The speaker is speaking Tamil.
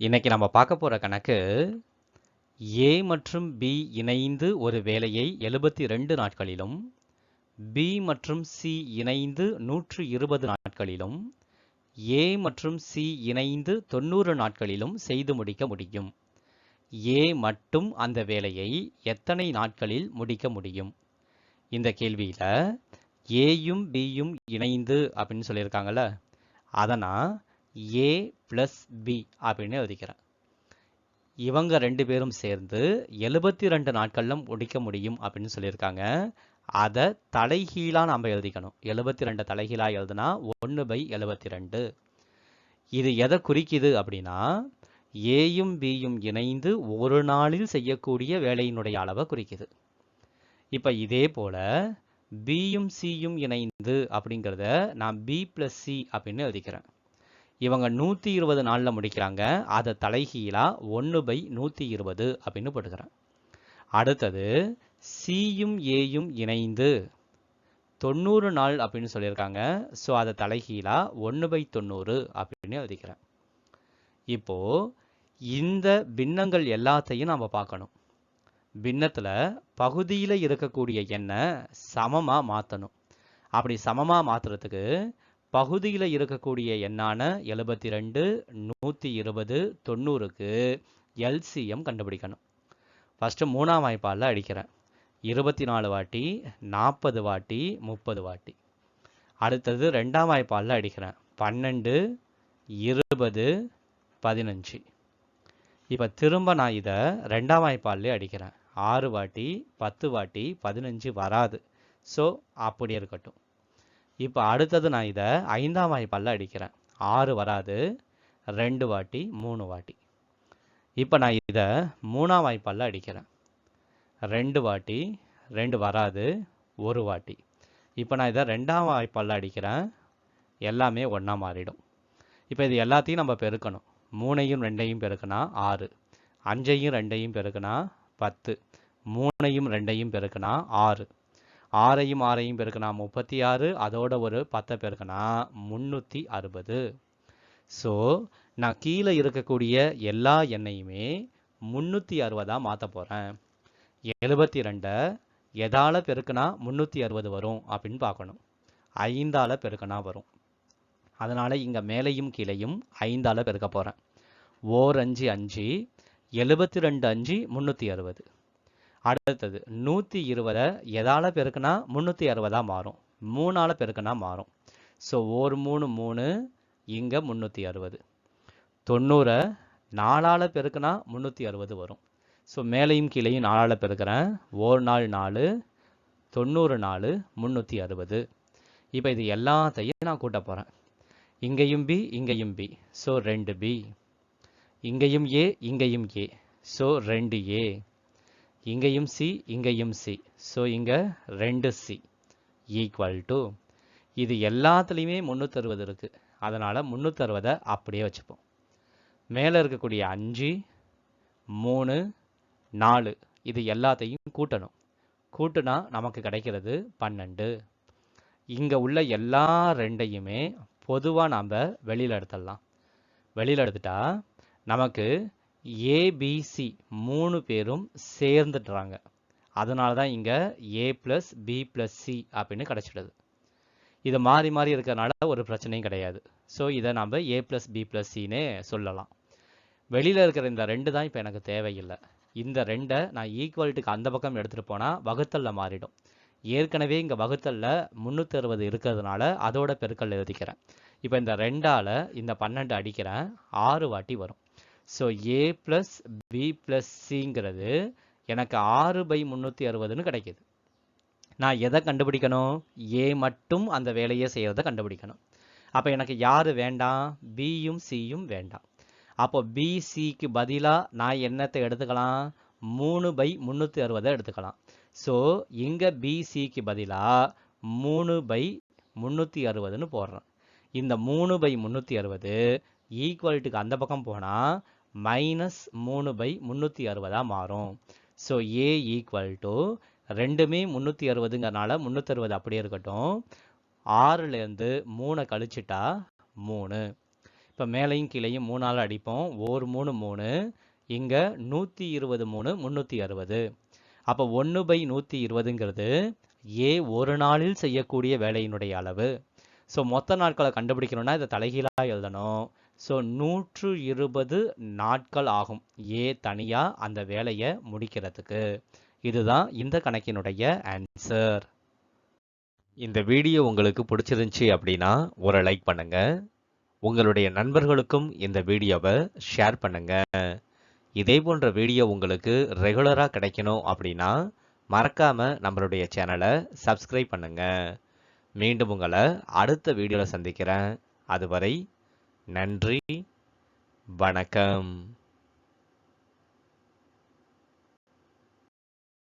இன்னைக்கு நம்ம பார்க்க போகிற கணக்கு ஏ மற்றும் பி இணைந்து ஒரு வேலையை எழுபத்தி ரெண்டு நாட்களிலும் பி மற்றும் சி இணைந்து நூற்று இருபது நாட்களிலும் ஏ மற்றும் சி இணைந்து தொண்ணூறு நாட்களிலும் செய்து முடிக்க முடியும். ஏ மட்டும் அந்த வேலையை எத்தனை நாட்களில் முடிக்க முடியும்? இந்த கேள்வியில் ஏயும் பியும் இணைந்து அப்படின்னு சொல்லியிருக்காங்கல்ல. அதனால் ஏ ப்ளஸ் பி அப்படின்னு எழுதிக்கிறேன். இவங்க ரெண்டு பேரும் சேர்ந்து எழுபத்தி ரெண்டு நாட்களில் முடிக்க முடியும் அப்படின்னு சொல்லியிருக்காங்க. அதை தலைகீழாக நம்ம எழுதிக்கணும். எழுபத்தி ரெண்டு தலைகீழாக எழுதுனா ஒன்று பை எழுபத்தி ரெண்டு இது எதை குறிக்குது அப்படின்னா ஏயும் பியும் இணைந்து ஒரு நாளில் செய்யக்கூடிய வேலையினுடைய அளவை குறிக்குது. இப்போ இதே போல் பியும் சியும் இணைந்து அப்படிங்கிறத நான் பி ப்ளஸ் சி அப்படின்னு எழுதிக்கிறேன். இவங்க நூற்றி இருபது நாளில் முடிக்கிறாங்க. அதை தலைகீழாக ஒன்று பை நூற்றி இருபது அப்படின்னு போட்டுக்கிறேன். அடுத்தது சியும் ஏயும் இணைந்து தொண்ணூறு நாள் அப்படின்னு சொல்லியிருக்காங்க. ஸோ அதை தலைகீழாக ஒன்று பை தொண்ணூறு அப்படின்னு எழுதிக்கிறேன். இப்போ இந்த பின்னங்கள் எல்லாத்தையும் நம்ம பார்க்கணும். பின்னத்தில் பகுதியில் இருக்கக்கூடிய எண்ணை சமமாக மாற்றணும் அப்படி சமமாக மாற்றுறதுக்கு பகுதியில் இருக்கக்கூடிய எண்ணான எழுபத்தி ரெண்டு நூற்றி இருபது தொண்ணூறுக்கு எல்சிஎம் கண்டுபிடிக்கணும். ஃபஸ்ட்டு மூணாம் வாய்ப்பாலில் அடிக்கிறேன். இருபத்தி நாலு வாட்டி நாற்பது வாட்டி முப்பது வாட்டி. அடுத்தது ரெண்டாம் வாய்ப்பாலில் அடிக்கிறேன். பன்னெண்டு இருபது பதினஞ்சு. இப்போ திரும்ப நான் இதை ரெண்டாம் வாய்ப்பாலே அடிக்கிறேன். ஆறு வாட்டி பத்து வாட்டி பதினஞ்சு வராது. ஸோ அப்படி இருக்கட்டும். இப்போ அடுத்தது நான் இதை ஐந்தாம் வாய்ப்பாலில் அடிக்கிறேன். ஆறு வராது ரெண்டு வாட்டி மூணு வாட்டி. இப்போ நான் இதை மூணாம் வாய்ப்பாலில் அடிக்கிறேன். ரெண்டு வாட்டி ரெண்டு வராது ஒரு வாட்டி. இப்போ நான் இதை ரெண்டாம் வாய்ப்பாலில் அடிக்கிறேன். எல்லாமே ஒன்றா மாறிடும். இப்போ இது எல்லாத்தையும் நம்ம பெருக்கணும். மூணையும் ரெண்டையும் பெருக்கினா ஆறு. அஞ்சையும் ரெண்டையும் பெருக்கினா பத்து. மூணையும் ரெண்டையும் பெருக்கினா ஆறு. ஆறையும் ஆறையும் பெருக்கினா முப்பத்தி ஆறு அதோட ஒரு பத்தை பெருக்கினா முந்நூற்றி அறுபது. ஸோ நான் கீழே இருக்கக்கூடிய எல்லா எண்ணையுமே முந்நூற்றி அறுபதாக மாற்ற போகிறேன் எழுபத்தி ரெண்டை எதால் பெருக்கினா முந்நூற்றி அறுபது வரும் அப்படின்னு பார்க்கணும். ஐந்தால் பெருக்கினா வரும். அதனால் இங்கே மேலையும் கீழையும் ஐந்தால் பெருக்க போகிறேன் ஓர் அஞ்சு அஞ்சு எழுபத்தி ரெண்டு அஞ்சு முந்நூற்றி அறுபது. அடுத்தது நூற்றி இருபதை எதால் பெருக்குனா முந்நூற்றி அறுபதாக மாறும். மூணால் பெருக்குனா மாறும். ஸோ ஒரு மூணு மூணு இங்கே முந்நூற்றி அறுபது தொண்ணூறை நாலால் பெருக்குனா முந்நூற்றி அறுபது வரும். ஸோ மேலையும் கீழையும் நாலால் பெருக்கிறேன். ஒரு நாள் நாலு தொண்ணூறு நாலு முந்நூற்றி அறுபது இப்போ இது எல்லாத்தையும் நான் கூட்ட போகிறேன் இங்கேயும் பி இங்கேயும் பி ஸோ ரெண்டு பி இங்கேயும் ஏ இங்கேயும் ஏ ஸோ ரெண்டு ஏ இங்கேயும் சி இங்கேயும் சி. ஸோ இங்கே ரெண்டு சி. ஈக்குவல் டு இது எல்லாத்துலேயுமே முந்நூற்றறுபது இருக்குது அதனால் முந்நூற்றறுபதை அப்படியே வச்சுப்போம். மேலே இருக்கக்கூடிய அஞ்சு மூணு நாலு இது எல்லாத்தையும் கூட்டணும். கூட்டுனா நமக்கு கிடைக்கிறது பன்னெண்டு. இங்கே உள்ள எல்லா ரெண்டையுமே பொதுவாக நாம் வெளியில் எடுத்துடலாம். வெளியில் எடுத்துட்டா நமக்கு ஏபிசி மூணு பேரும் சேர்ந்துடுறாங்க. அதனால தான் இங்கே A plus B plus C அப்படின்னு கிடச்சிடுது. இது மாறி மாறி இருக்கிறனால ஒரு பிரச்சனையும் கிடையாது. ஸோ இதை நம்ம ஏ ப்ளஸ் பி ப்ளஸ் சின்னே சொல்லலாம். வெளியில் இருக்கிற இந்த ரெண்டு தான் இப்போ எனக்கு தேவையில்லை. இந்த ரெண்டை நான் ஈக்குவலிட்டிக்கு அந்த பக்கம் எடுத்துகிட்டு போனால் வகுத்தலில் மாறிடும். ஏற்கனவே இங்கே வகுத்தலில் முந்நூற்றி அறுபது இருக்கிறதுனால அதோட பெருக்கல் எழுதிக்கிறேன். இப்போ இந்த ரெண்டால் இந்த பன்னெண்டு அடிக்கிறேன். ஆறு வாட்டி வரும். So A plus B plus சிங்கிறது எனக்கு ஆறு பை முந்நூற்றி அறுபதுன்னு கிடைக்கிது. நான் எதை கண்டுபிடிக்கணும்? ஏ மட்டும் அந்த வேலையை செய்கிறத கண்டுபிடிக்கணும். அப்போ எனக்கு யார் வேண்டாம்? பியும் சியும் வேண்டாம். அப்போ பிசிக்கு பதிலாக நான் என்னத்தை எடுத்துக்கலாம்? மூணு பை முந்நூற்றி அறுபதை எடுத்துக்கலாம். ஸோ இங்கே பிசிக்கு பதிலாக மூணு பை முந்நூற்றி அறுபதுன்னு போடுறேன். இந்த மூணு பை முந்நூற்றி அறுபது ஈக்குவலிட்டிக்கு அந்த பக்கம் போனால் மைனஸ் மூணு பை முந்நூற்றி அறுபதாக மாறும். ஸோ ஏ ஈக்குவல் டு ரெண்டுமே முந்நூற்றி அறுபதுங்கிறனால முந்நூற்றறுபது அப்படியே இருக்கட்டும். ஆறுலேருந்து மூணை கழிச்சிட்டா மூணு. இப்போ மேலையும் கீழையும் மூணால் அடிப்போம். ஓர் மூணு மூணு. இங்கே நூற்றி இருபது மூணு முந்நூற்றி அறுபது. அப்போ ஒன்று பை நூற்றி இருபதுங்கிறது ஏ ஒரு நாளில் செய்யக்கூடிய வேலையினுடைய அளவு. ஸோ மொத்த நாட்களை கண்டுபிடிக்கணும்னா இதை தலைகீழாக எழுதணும். ஸோ நூற்று இருபது நாட்கள் ஆகும். ஏ தனியாக அந்த வேலையை முடிக்கிறதுக்கு. இதுதான் இந்த கணக்கினுடைய ஆன்சர் இந்த வீடியோ உங்களுக்கு பிடிச்சிருந்துச்சி அப்படின்னா ஒரு லைக் பண்ணுங்க. உங்களுடைய நண்பர்களுக்கும் இந்த வீடியோவை ஷேர் பண்ணுங்க. இதே போன்ற வீடியோ உங்களுக்கு ரெகுலராக கிடைக்கணும் அப்படின்னா மறக்காமல் நம்மளுடைய சேனலை சப்ஸ்கிரைப் பண்ணுங்க. மீண்டும் உங்களை அடுத்த வீடியோவில் சந்திக்கிறேன். அதுவரை நன்றி வணக்கம்.